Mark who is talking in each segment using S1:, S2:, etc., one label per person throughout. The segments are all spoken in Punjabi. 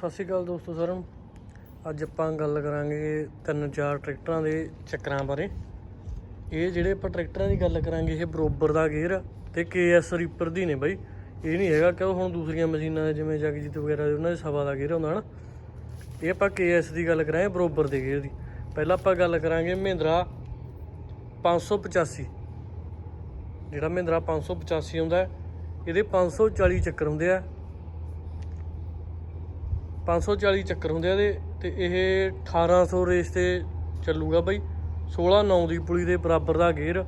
S1: ਸਤਿ ਸ਼੍ਰੀ ਅਕਾਲ ਦੋਸਤੋ ਸਾਰਿਆਂ ਨੂੰ। ਅੱਜ ਆਪਾਂ ਗੱਲ ਕਰਾਂਗੇ ਤਿੰਨ ਚਾਰ ਟਰੈਕਟਰਾਂ ਦੇ ਚੱਕਰਾਂ ਬਾਰੇ। ਇਹ ਜਿਹੜੇ ਆਪਾਂ ਟਰੈਕਟਰਾਂ ਦੀ ਗੱਲ ਕਰਾਂਗੇ ਇਹ ਬਰੋਬਰ ਦਾ ਗੇਅਰ ਤੇ ਕੇਐਸ ਰੀਪਰ ਦੀ ਨੇ ਬਾਈ। ਇਹ ਨਹੀਂ ਹੈਗਾ ਕਿ ਉਹ ਹੁਣ ਦੂਸਰੀਆਂ ਮਸ਼ੀਨਾਂ ਦੇ ਜਿਵੇਂ ਜਗਜੀਤ ਵਗੈਰਾ ਦੇ ਉਹਨਾਂ ਦੇ ਸਵਾ ਦਾ ਗੇਅਰ ਹੁੰਦਾ ਨਾ ਇਹ ਆਪਾਂ ਕੇਐਸ ਦੀ ਗੱਲ ਕਰਾਂਗੇ ਬਰੋਬਰ ਦੇ ਗੇਅਰ ਦੀ। ਪਹਿਲਾਂ ਆਪਾਂ ਗੱਲ ਕਰਾਂਗੇ ਮਹਿੰਦਰਾ 585 ਜਿਹੜਾ ਮਹਿੰਦਰਾ 585 ਹੁੰਦਾ ਹੈ, ਇਹਦੇ 540 ਚੱਕਰ ਹੁੰਦੇ ਆ। 540 ਚੱਕਰ ਹੁੰਦੇ ਆ ਇਹਦੇ, ਤੇ ਇਹ 1800 ਰੇਸ ਤੇ ਚੱਲੂਗਾ ਬਾਈ। 16 9 ਦੀ ਪੁਲੀ ਦੇ ਬਰਾਬਰ ਦਾ ਗੇਅਰ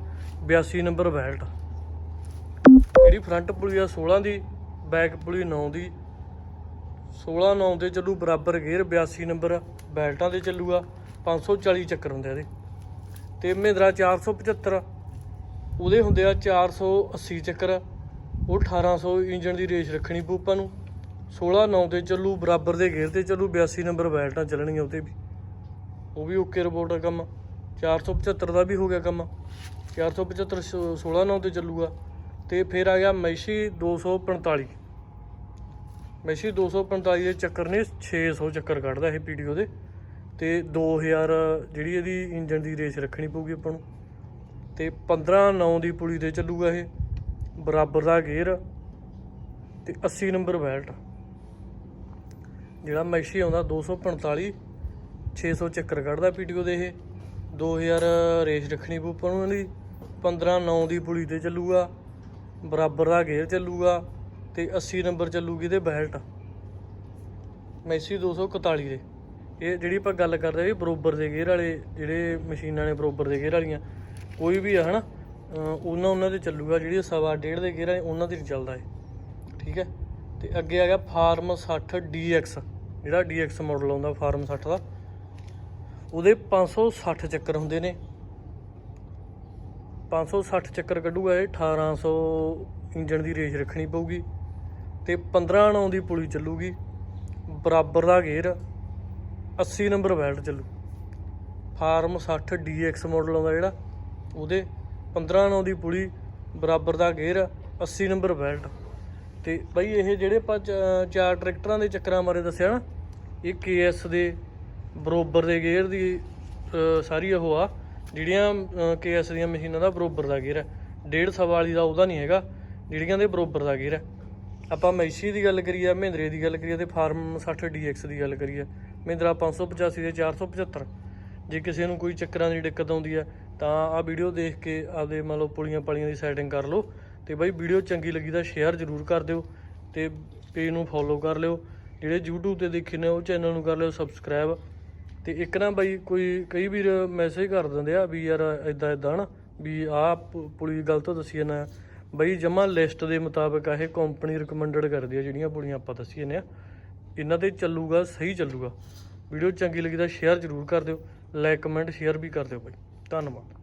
S1: 82 ਨੰਬਰ ਬੈਲਟ। ਜਿਹੜੀ ਫਰੰਟ ਪੁਲੀ ਆ 16 ਦੀ, ਬੈਕ ਪੁਲੀ 9 ਦੀ। 16 9 ਤੇ ਚੱਲੂ ਬਰਾਬਰ ਗੇਅਰ 82 ਨੰਬਰ ਬੈਲਟਾਂ ਤੇ ਚੱਲੂਗਾ। 540 ਚੱਕਰ ਹੁੰਦੇ ਆ ਇਹਦੇ। ਤੇ ਮਹਿੰਦਰਾ 475 ਉਹਦੇ ਹੁੰਦੇ ਆ 480 ਚੱਕਰ। ਉਹ 1800 ਇੰਜਨ ਦੀ ਰੇਸ ਰੱਖਣੀ ਪਊ ਨੂੰ। 16 9 ਤੇ ਚੱਲੂ, ਬਰਾਬਰ ਦੇ ਗੇਅਰ ਤੇ ਚੱਲੂ 82 ਨੰਬਰ ਬੈਲਟਾਂ ਚੱਲਣਗੀਆਂ ਉਹਤੇ ਵੀ। ਉਹ ਵੀ ਓਕੇ ਰਿਪੋਰਟ ਆ ਕੰਮ। 475 ਦਾ ਵੀ ਹੋ ਗਿਆ ਕੰਮ। 475 16 9 ਤੇ ਚੱਲੂਗਾ। ਤੇ ਫਿਰ ਆ ਗਿਆ ਮੈਸ਼ੀ 245 ਮੈਸ਼ੀ 245 ਦੇ ਚੱਕਰ ਨੇ 600 ਚੱਕਰ ਕੱਢਦਾ ਇਹ ਪੀਡੀਓ ਦੇ। ਤੇ 2000 ਜਿਹੜੀ ਇਹਦੀ ਇੰਜਨ ਦੀ ਰੇਸ ਰੱਖਣੀ ਪਊਗੀ ਆਪਾਂ ਨੂੰ। ਤੇ 15 9 ਦੀ ਪੁਲੀ ਤੇ ਚੱਲੂਗਾ ਇਹ। ਬਰਾਬਰ ਦਾ ਗੇਅਰ ਤੇ 80 ਨੰਬਰ ਬੈਲਟ। ਜਿਹੜਾ ਮੈਸੀ ਆਉਂਦਾ 245 600 ਚੱਕਰ ਕੱਢਦਾ ਪੀਟੀਓ ਦੇ ਇਹ। 2000 ਰੇਸ ਰੱਖਣੀ ਪਊ ਆਪਾਂ ਨੂੰ ਇਹਦੀ। 15 9 ਦੀ ਪੁਲੀ ਤੇ ਚੱਲੂਗਾ। ਬਰਾਬਰ ਦਾ ਗੇਅਰ ਚੱਲੂਗਾ ਤੇ 80 ਨੰਬਰ ਚੱਲੂਗੀ ਤੇ ਬੈਲਟ। ਮੈਸੀ 241 ਦੇ। ਇਹ ਜਿਹੜੀ ਆਪਾਂ ਗੱਲ ਕਰਦੇ ਵੀ ਬਰੋਬਰ ਦੇ ਗੇਅਰ ਵਾਲੇ, ਜਿਹੜੇ ਮਸ਼ੀਨਾਂ ਨੇ ਬਰੋਬਰ ਦੇ ਗੇਅਰ ਵਾਲੀਆਂ, ਕੋਈ ਵੀ ਆ ਹਨਾ, ਅਹ ਉਹਨਾਂ ਉਹਨਾਂ 'ਤੇ ਚੱਲੂਗਾ, ਜਿਹੜੀ ਸਵਾ ਡੇਢ ਦੇ ਗੇਅਰ ਵਾਲੇ, ਉਹਨਾਂ 'ਤੇ ਨਹੀਂ ਚੱਲਦਾ ਇਹ। ਠੀਕ ਹੈ? ਤੇ ਅੱਗੇ ਆ ਗਿਆ ਫਾਰਮ 60 DX ਜਿਹੜਾ DX ਮਾਡਲ ਆਉਂਦਾ ਫਾਰਮ 60 ਦਾ। ਉਹਦੇ 560 ਚੱਕਰ ਹੁੰਦੇ ਨੇ। 560 ਚੱਕਰ ਕੱਢੂਗਾ ਇਹ 1800 ਇੰਜਣ ਦੀ ਰੇਂਜ ਰੱਖਣੀ ਪਊਗੀ ਤੇ 15 9 ਦੀ ਪੁਲੀ ਚੱਲੂਗੀ। ਬਰਾਬਰ ਦਾ ਗੇਅਰ 80 ਨੰਬਰ ਬੈਲਟ ਚੱਲੂ। ਫਾਰਮ 60 DX ਮਾਡਲ ਆਉਂਦਾ ਜਿਹੜਾ, ਉਹਦੇ 15 9 ਦੀ ਪੁਲੀ ਬਰਾਬਰ ਦਾ ਗੇਅਰ 80 ਨੰਬਰ ਬੈਲਟ। ਤੇ ਬਈ ਇਹ ਜਿਹੜੇ ਆਪਾਂ ਚ- ਚਾਰ ਟਰੈਕਟਰਾਂ ਦੇ ਚੱਕਰਾਂ ਬਾਰੇ ਦੱਸਿਆ ਨਾ ਇਹ KS ਦੇ ਬਰੋਬਰ ਦੇ ਗੇਅਰ ਦੀ ਸਾਰੀ ਉਹ ਆ। ਜਿਹੜੀਆਂ KS ਦੀਆਂ ਮਸ਼ੀਨਾਂ ਦਾ ਬਰੋਬਰ ਦਾ ਗੇਅਰ ਹੈ। ਡੇਢ ਸਵਾ ਵਾਲੀ ਦਾ ਉਹਦਾ ਨਹੀਂ ਹੈਗਾ। ਜਿਹੜੀਆਂ ਦੇ ਬਰੋਬਰ ਦਾ ਗੇਅਰ ਹੈ। ਆਪਾਂ ਮੈਸ਼ੀ ਦੀ ਗੱਲ ਕਰੀਏ ਮਹਿੰਦਰੇ ਦੀ ਗੱਲ ਕਰੀਏ, ਤੇ ਫਾਰਮ 60 DX ਦੀ ਗੱਲ ਕਰੀਏ। ਮਹਿੰਦਰਾ 585 ਦੇ 475 ਜੇ ਕਿਸੇ ਨੂੰ ਕੋਈ ਚੱਕਰਾਂ ਦੀ ਦਿੱਕਤ ਆਉਂਦੀ ਹੈ, ਤਾਂ ਆ ਵੀਡੀਓ ਦੇਖ ਕੇ ਆਪਦੇ ਮੰਨ ਲਓ ਪੁਲੀਆਂ ਪਾਲੀਆਂ ਦੀ ਸੈਟਿੰਗ ਕਰ ਲਓ। ਤੇ ਬਾਈ ਵੀਡੀਓ ਚੰਗੀ ਲੱਗੀ ਤਾਂ ਸ਼ੇਅਰ ਜ਼ਰੂਰ ਕਰ ਦਿਓ। ਤੇ ਪੇਜ ਨੂੰ ਫੋਲੋ ਕਰ ਲਿਓ। ਜਿਹੜੇ YouTube ਤੇ ਦੇਖੇ ਨੇ, ਉਹ ਚੈਨਲ ਨੂੰ ਕਰ ਲਿਓ ਸਬਸਕ੍ਰਾਈਬ ਤੇ ਇੱਕ ਨਾ ਬਾਈ, ਕੋਈ, ਕਈ ਵੀਰ ਮੈਸੇਜ ਕਰ ਦਿੰਦੇ ਆ ਵੀ ਯਾਰ ਇਦਾਂ ਇਦਾਂ ਨਾ, ਵੀ ਆਹ ਪ- ਪੁਲੀ ਗਲਤ ਦੱਸੀ ਜਾਂਦਾ। ਬਈ ਜਮਾ ਲਿਸਟ ਦੇ ਮੁਤਾਬਕ ਇਹ ਕੰਪਨੀ ਰეკਮੈਂਡਡ ਕਰਦੀ ਆ, ਜਿਹੜੀਆਂ ਪੁਲੀਆਂ ਆਪਾਂ ਦੱਸੀ ਜਾਂਦੇ ਆ। ਇਹਨਾਂ ਤੇ ਚੱਲੂਗਾ, ਸਹੀ ਚੱਲੂਗਾ। ਵੀਡੀਓ ਚੰਗੀ ਲੱਗੀ ਤਾਂ ਸ਼ੇਅਰ ਜ਼ਰੂਰ ਕਰ ਦਿਓ। ਲਾਈਕ ਕਮੈਂਟ ਸ਼ੇਅਰ ਵੀ ਕਰ ਦਿਓ ਬਾਈ। ਧੰਨਵਾਦ।